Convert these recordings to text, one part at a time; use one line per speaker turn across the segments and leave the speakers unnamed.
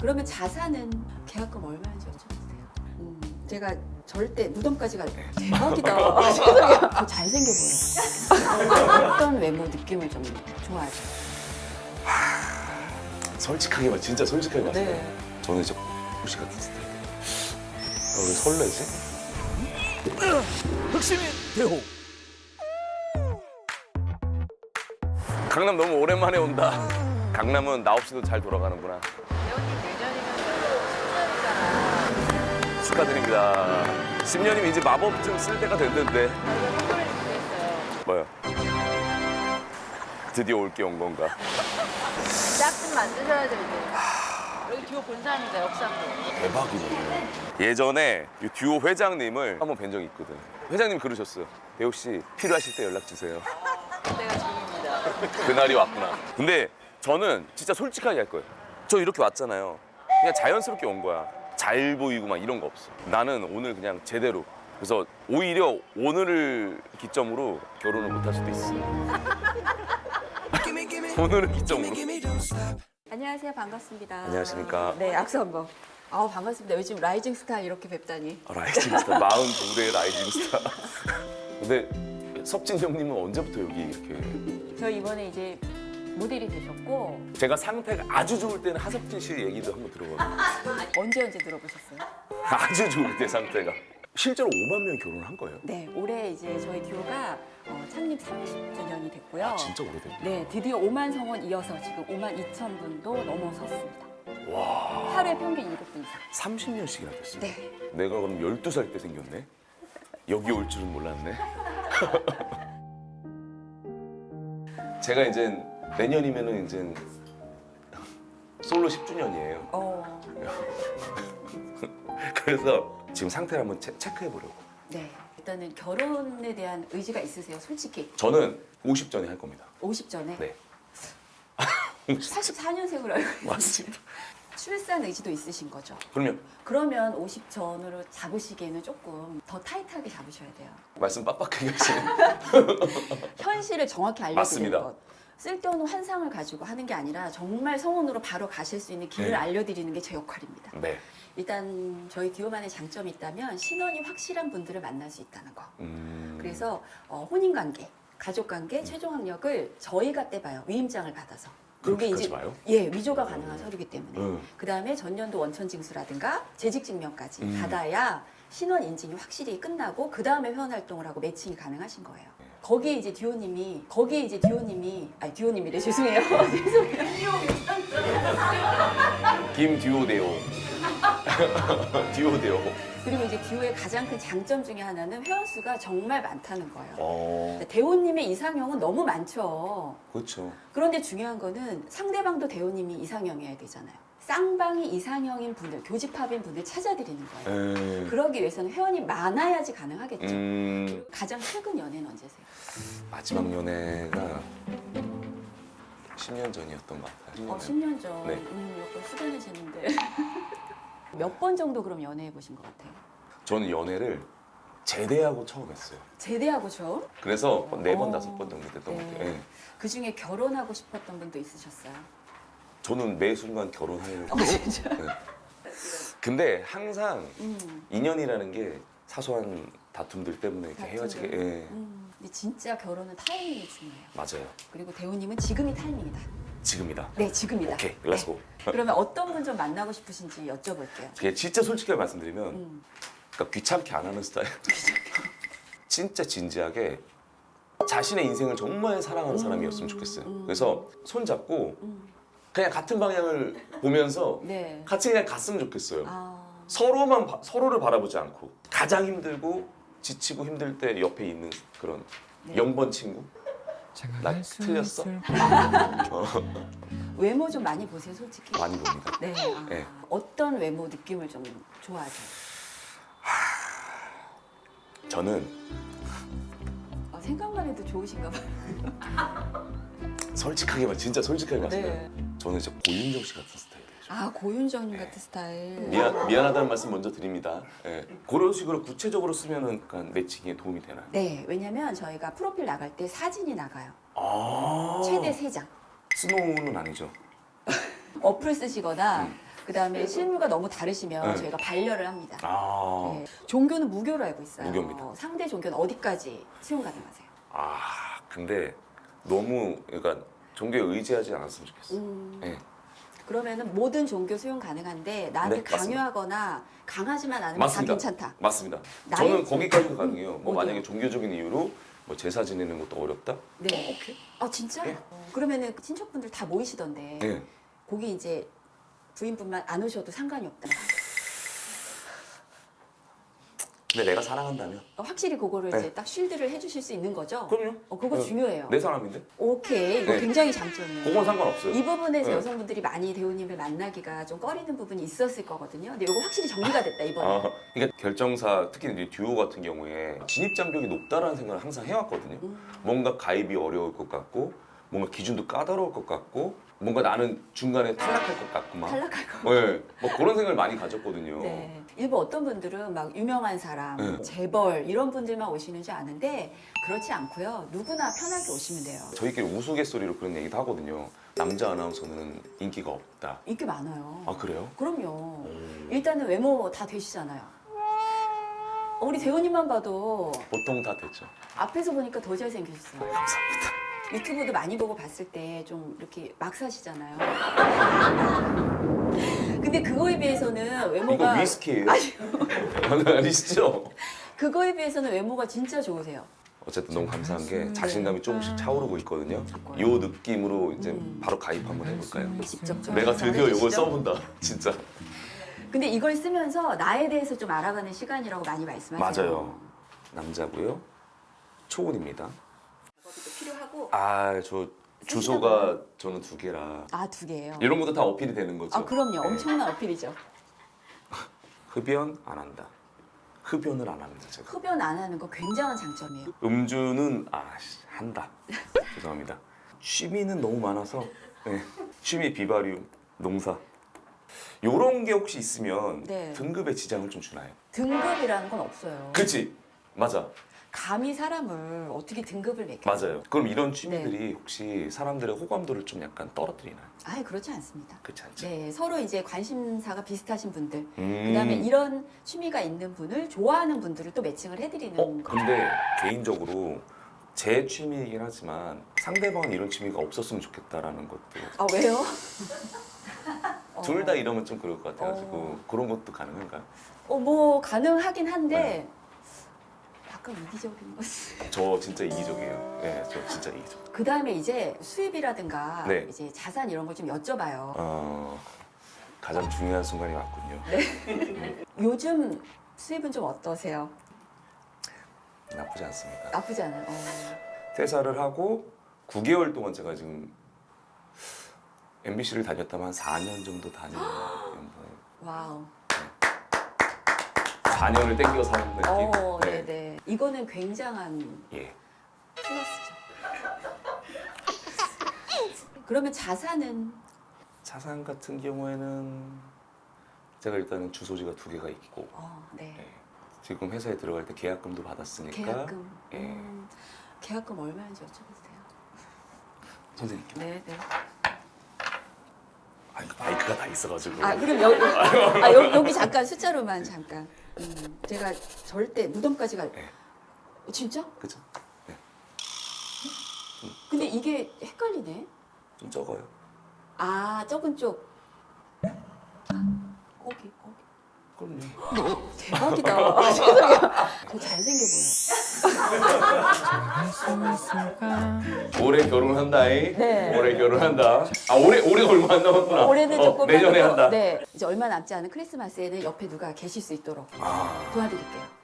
그러면 자산은 계약금 얼마인지 여쭤보세요. 음, 제가 절대 무덤까지 가. 대박이다. 죄송해요. 저 잘생겨 보여요. 어떤 외모 느낌을 좀 좋아하세요?
솔직하게 말 진짜 솔직하게 말씀.
네.
저는 이제 혹시 같은 스타일. 아, 왜 설레지?
흑심의 대호
강남 너무 오랜만에 온다. 강남은 나 없이도 잘 돌아가는구나. 축하드립니다. 10년이면 이제 마법 좀 쓸 때가 됐는데. 뭐요? 드디어 올 게 온 건가?
짝 좀 만드셔야죠 이제. 여기 듀오 본사입니다 역삼도.
대박이네. 예전에 이 듀오 회장님을 한번 뵌 적이 있거든. 회장님 그러셨어요. 배우 씨 필요하실 때 연락 주세요.
그때가 지금입니다.
그날이 왔구나. 근데 저는 진짜 솔직하게 할 거예요. 저 이렇게 왔잖아요. 그냥 자연스럽게 온 거야. 잘 보이고 막 이런 거 없어. 나는 오늘 그냥 제대로. 그래서 오히려 오늘을 기점으로 결혼을 못 할 수도 있어. 오늘을 기점으로.
안녕하세요. 반갑습니다.
안녕하십니까.
네, 악수 한번. 아우 반갑습니다. 요즘 라이징 스타 이렇게 뵙다니.
아, 라이징 스타. 42대 라이징 스타. 근데 석진 형님은 언제부터 여기 이렇게.
저 이번에 이제 모델이 되셨고
제가 상태가 아주 좋을 때는 하석진 씨 얘기도 한번 들어봤는데.
언제 언제 들어보셨어요?
아주 좋을 때 상태가. 실제로 5만 명이 결혼한 거예요.
네, 올해 이제 저희 듀오가 어, 창립 30주년이 됐고요.
아, 진짜 오래됐네.
네, 드디어 5만 성원 이어서 지금 5만 2천 분도 넘어섰습니다.
와.
하루에 평균 7분 이상.
30년씩이나 됐어요.
네.
내가 그럼 12살 때 생겼네. 여기 올 줄은 몰랐네. 제가 이제 내년이면은 이제 솔로 10주년이에요.
어,
그래서 지금 상태를 한번 체, 체크해 보려고.
네. 일단은 결혼에 대한 의지가 있으세요, 솔직히.
저는 50 전에 할 겁니다.
50 전에.
네.
84년생으로 알고 있는데.
맞습니다.
출산 의지도 있으신 거죠.
그러면
그러면 50 전으로 잡으시기에는 조금 더 타이트하게 잡으셔야 돼요.
말씀 빡빡하게 하시네.
현실을 정확히 알려드리는
맞습니다.
것. 쓸데없는 환상을 가지고 하는 게 아니라 정말 성원으로 바로 가실 수 있는 길을
네.
알려드리는 게 제 역할입니다.
네.
일단 저희 디오만의 장점이 있다면 신원이 확실한 분들을 만날 수 있다는 거.
음.
그래서 어, 혼인 관계, 가족 관계, 최종 학력을 저희가 떼봐요. 위임장을 받아서. 요게
그렇게까지 봐요?
예 위조가 가능한 서류기 때문에.
음.
그 다음에 전년도 원천 징수라든가 재직 증명까지
음.
받아야 신원 인증이 확실히 끝나고 그 다음에 회원 활동을 하고 매칭이 가능하신 거예요.
네.
거기에 이제 듀오님이 거기에 이제 듀오님이 아니 듀오님이래 죄송해요 죄송해요
김듀오데오. 듀오데오.
그리고 이제 듀오의 가장 큰 장점 중에 하나는 회원 수가 정말 많다는 거예요.
어.
대호님의 이상형은 너무 많죠.
그렇죠.
그런데 중요한 거는 상대방도 대호님이 이상형이어야 되잖아요. 쌍방이 이상형인 분들, 교집합인 분들 찾아드리는 거예요.
에.
그러기 위해서는 회원이 많아야지 가능하겠죠.
음.
가장 최근 연애는 언제세요?
마지막 연애가 10년 전이었던 것 같아요.
어, 10년 전.
네.
음, 약간 후련해지는데. 몇 번 정도 그럼 연애해 보신 것 같아요?
저는 연애를 제대하고 처음 했어요.
제대하고 처음?
그래서 네 번
어.
다섯 번 정도 됐던 것
네.
같아요. 예.
그 중에 결혼하고 싶었던 분도 있으셨어요?
저는 매 순간 결혼하려고.
어, 진짜?
네. 근데 항상
음.
인연이라는 게 사소한 다툼들 때문에 이렇게
다툼들.
헤어지게. 예.
음. 근데 진짜 결혼은 타이밍이 중요해요.
맞아요.
그리고 대우님은 지금이 타이밍이다.
지금이다.
네, 지금이다.
오케이, 렛츠고.
네. 그러면 어떤 분 좀 만나고 싶으신지 여쭤볼게요.
제가 진짜 솔직하게 말씀드리면
음.
그러니까 귀찮게 안 하는 스타일. 진짜 진지하게 자신의 인생을 정말 사랑하는 사람이었으면 좋겠어요.
음.
그래서 손 잡고
음.
그냥 같은 방향을 보면서
네.
같이 그냥 갔으면 좋겠어요.
아,
서로만 바- 서로를 바라보지 않고 가장 힘들고 지치고 힘들 때 옆에 있는 그런
네.
영번 친구. 나 틀렸어? 어,
외모 좀 많이 보세요, 솔직히.
많이 봅니다.
네. 아,
네.
어떤 외모 느낌을 좀 좋아하세요?
저는
아, 생각만 해도 좋으신가 봐요.
솔직하게 말 진짜 솔직하게 말씀해요.
네.
저는 이제 고윤정 씨 같은 스타일이에요.
아, 고윤정님 같은 스타일.
미안 미안하다는 말씀 먼저 드립니다. 예. 그런 식으로 구체적으로 쓰면은 약간 매칭에 도움이 되나요?
네, 왜냐면 저희가 프로필 나갈 때 사진이 나가요.
아
최대 세장
스노우는 아니죠.
어플 쓰시거나
음.
그다음에 실무가 너무 다르시면
네.
저희가 반려를 합니다.
아,
네. 종교는 무교로 알고 있어요.
무교입니다.
상대 종교는 어디까지 수용 가능하세요?
아, 근데 너무 그러니까 종교에 의지하지 않았으면 좋겠어.
음,
네.
그러면은 모든 종교 수용 가능한데 나한테
네.
강요하거나 강하지만 않으면
맞습니다.
다 괜찮다.
맞습니다. 저는 거기까지도 가능해요. 뭐
어디요?
만약에 종교적인 이유로 뭐 제사 지내는 것도 어렵다?
네. 아 진짜?
네.
어, 그러면은 그 친척분들 다 모이시던데
네.
거기 이제 부인분만 안 오셔도 상관이 없다.
근데 내가 사랑한다면?
어, 확실히 그거를
네.
이제 딱 쉴드를 해주실 수 있는 거죠?
그럼요.
어, 그거
네.
중요해요.
내 사람인데?
오케이, 이거
네.
굉장히 장점이에요.
그건 상관없어요.
이 부분에서
네.
여성분들이 많이 대우님을 만나기가 좀 꺼리는 부분이 있었을 거거든요. 근데 이거 확실히 정리가 됐다 이번에.
아, 그러니까 결정사 특히 이제 듀오 같은 경우에 진입 장벽이 높다라는 생각을 항상 해왔거든요.
음.
뭔가 가입이 어려울 것 같고, 뭔가 기준도 까다로울 것 같고, 뭔가 나는 중간에 탈락할 것 같고 막.
탈락할 거.
네, 뭐 그런 생각을 많이 가졌거든요.
네. 일부 어떤 분들은 막 유명한 사람,
네.
재벌 이런 분들만 오시는 줄 아는데 그렇지 않고요. 누구나 편하게 오시면 돼요.
저희끼리 우스갯소리로 그런 얘기도 하거든요. 남자 아나운서는 인기가 없다.
인기 많아요.
아 그래요?
그럼요. 일단은 외모 다 되시잖아요. 어, 우리 대호님만 봐도
보통 다 됐죠.
앞에서 보니까 더 잘생기셨어요.
감사합니다.
유튜브도 많이 보고 봤을 때 좀 이렇게 막 사시잖아요. 근데 그거에 비해서는 외모가
위스키예요? 아니시죠?
그거에 비해서는 외모가 진짜 좋으세요.
어쨌든 너무 감사한 게
네.
자신감이 조금씩 차오르고 있거든요. 이 느낌으로 이제
음.
바로 가입 한번 해볼까요?
직접 좀
내가 드디어 이걸? 써본다. 진짜.
근데 이걸 쓰면서 나에 대해서 좀 알아가는 시간이라고 많이 말씀하세요.
맞아요. 남자고요. 초혼입니다.
필요하고
아 저 주소가 저는 두 개라
아 두 개예요.
이런 것도 다 어필이 되는 거죠.
아 그럼요.
네.
엄청난 어필이죠.
흡연 안 한다. 흡연을 안 합니다 제가.
흡연 안 하는 거 굉장한 장점이에요.
음주는 아 씨, 한다. 죄송합니다. 취미는 너무 많아서 네. 취미 비바리움 농사 요런 게 혹시 있으면
네.
등급에 지장을 좀 주나요?
등급이라는 건 없어요.
그치 맞아
감히 사람을 어떻게 등급을 매겨?
맞아요. 그럼 이런 취미들이 혹시 사람들의 호감도를 좀 약간 떨어뜨리나요?
아예 그렇지 않습니다.
그렇지 않죠?
네, 서로 이제 관심사가 비슷하신 분들,
음.
그다음에 이런 취미가 있는 분을 좋아하는 분들을 또 매칭을 해드리는
어
거죠.
근데 개인적으로 제 취미이긴 하지만 상대방은 이런 취미가 없었으면 좋겠다라는 것도
아 왜요?
둘다 이러면 좀 그럴 것 같아가지고
어.
그런 것도 가능한가요?
어, 뭐 가능하긴 한데
네.
약간 이기적인 거지.
저 진짜 이기적이에요. 네, 저 진짜 이기적.
그 다음에 이제 수입이라든가
네.
이제 자산 이런 걸 좀 여쭤봐요.
어, 가장 중요한 순간이 왔군요.
요즘 수입은 좀 어떠세요?
나쁘지 않습니다.
나쁘지 않아요. 어.
퇴사를 하고 9개월 동안 제가 지금 MBC를 다녔다면 한 4년 정도 다니는 연봉.
와우.
4년을 땡겨서 하는 느낌.
어, 네, 네. 이거는 굉장한
예.
플러스죠. 그러면 자산은
자산 같은 경우에는 제가 일단은 주소지가 두 개가 있고
어, 네.
예. 지금 회사에 들어갈 때 계약금도 받았으니까
계약금.
예.
음, 계약금 얼마인지 여쭤보세요.
선생님
네, 네.
그 마이크가 다 있어가지고
아, 그럼 여기, 아, 여, 여기 잠깐 숫자로만 잠깐. 음, 제가 절대 무덤까지 갈.
네.
진짜?
그죠?
근데 이게 헷갈리네.
좀 적어요.
아, 적은 쪽. 거기, 거기.
그럼요.
대박이다. 아, 죄송해요. 더 잘생겨 보여.
올해 결혼한다이.
네.
올해 결혼한다. 아 올해 올해 얼마 안 남았구나.
올해는
어,
조금
내년에
빼고,
한다.
네, 이제 얼마 남지 않은 크리스마스에는 옆에 누가 계실 수 있도록
아
도와드릴게요.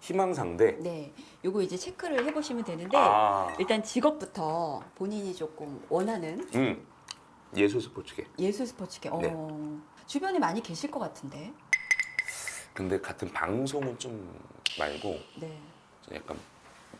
희망상대.
네, 요거 이제 체크를 해보시면 되는데
아.
일단 직업부터 본인이 조금 원하는
음. 예술 스포츠계.
예술 스포츠계. 어,
네.
주변에 많이 계실 것 같은데.
근데 같은 방송은 좀 말고
네,
좀 약간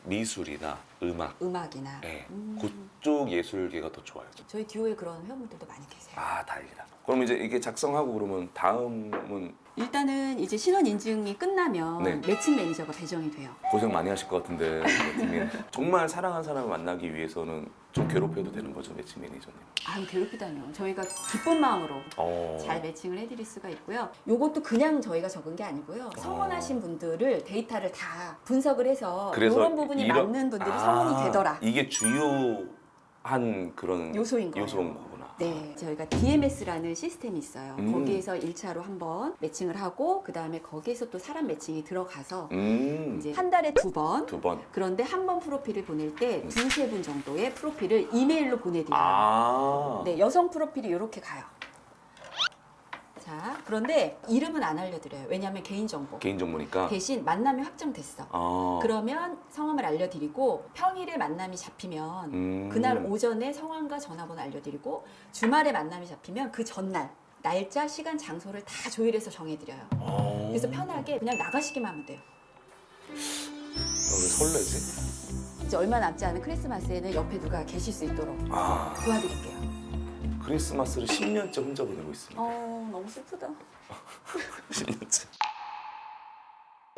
미술이나 음악.
음악이나.
예.
음.
그쪽 예술계가 더 좋아요.
저희 듀오에 그런 회원분들도 많이 계세요.
아 다행이다. 그럼 이제 이게 작성하고 그러면 다음은
일단은 이제 신원 인증이 끝나면
네.
매칭 매니저가 배정이 돼요.
고생 많이 하실 것 같은데 정말 사랑하는 사람을 만나기 위해서는 좀 괴롭혀도 되는 거죠 매칭 매니저님.
아유 괴롭히다뇨. 저희가 기쁜 마음으로
어.
잘 매칭을 해드릴 수가 있고요. 요것도 그냥 저희가 적은 게 아니고요. 성원하신 분들을 데이터를 다 분석을 해서 이런 부분이
이런-
맞는 분들이
아,
성원이 되더라.
이게 주요한 그런
요소인 거예요.
요소인 거구나.
네, 저희가 DMS라는 시스템이 있어요.
음.
거기에서 1차로 한번 매칭을 하고 그 다음에 거기에서 또 사람 매칭이 들어가서
음.
이제 한 달에 두 번.
두 번.
그런데 한 번 프로필을 보낼 때
음.
두세 분 정도의 프로필을 이메일로 보내드려요.
아.
네, 여성 프로필이 이렇게 가요. 자, 그런데 이름은 안 알려드려요. 왜냐하면 개인정보.
개인 정보니까.
대신 만남이 확정됐어.
아.
그러면 성함을 알려드리고 평일에 만남이 잡히면
음.
그날 오전에 성함과 전화번호 알려드리고 주말에 만남이 잡히면 그 전날 날짜, 시간, 장소를 다 조율해서 정해드려요.
어.
그래서 편하게 그냥 나가시기만 하면 돼요.
왜 설레지?
이제 얼마 남지 않은 크리스마스에는 옆에 누가 계실 수 있도록
아.
도와드릴게요.
크리스마스를 10년째 혼자 보내고 있습니다.
어, 슬프다.
10년째.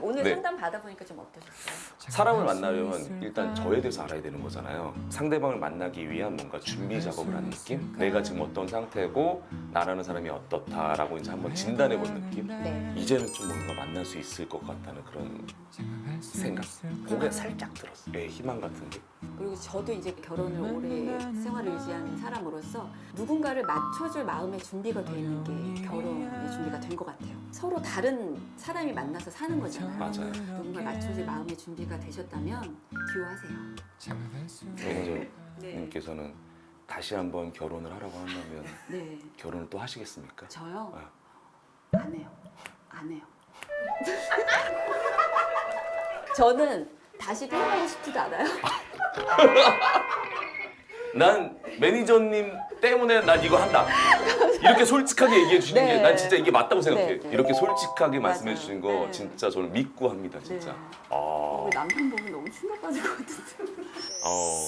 오늘
네.
상담 받아보니까 좀 어떠셨어요?
사람을 만나려면 일단 저에 대해서 알아야 되는 거잖아요. 상대방을 만나기 위한 뭔가 준비 작업을 하는 느낌? 내가 지금 어떤 상태고 나라는 사람이 어떻다라고 이제 한번 진단해 본 느낌?
네.
이제는 좀 뭔가 만날 수 있을 것 같다는 그런 생각. 그게 살짝 들었어요. 예, 희망 같은 게.
그리고 저도 이제 결혼을 오래 생활을 유지하는 사람으로서 누군가를 맞춰줄 마음의 준비가 되는 게 결혼의 준비가 된 것 같아요. 서로 다른 사람이 만나서 사는 거잖아요.
맞아요.
누군가 맞춰줄 마음의 준비가 되셨다면 듀오하세요.
매니저님께서는 다시 한번 결혼을 하라고 한다면
네.
결혼을 또 하시겠습니까?
저요?
아.
안 해요. 안 해요. 저는 다시 태어나고 싶지도 않아요.
난 매니저님 때문에 난 이거 한다. 이렇게 솔직하게 얘기해 주시는
네.
게 난 진짜 이게 맞다고 생각해.
네, 네.
이렇게 솔직하게 말씀해. 주시는 거
네.
진짜 저는 믿고 합니다, 진짜.
네.
아,
남편 보면 너무 충격받을 것 같은데.
어.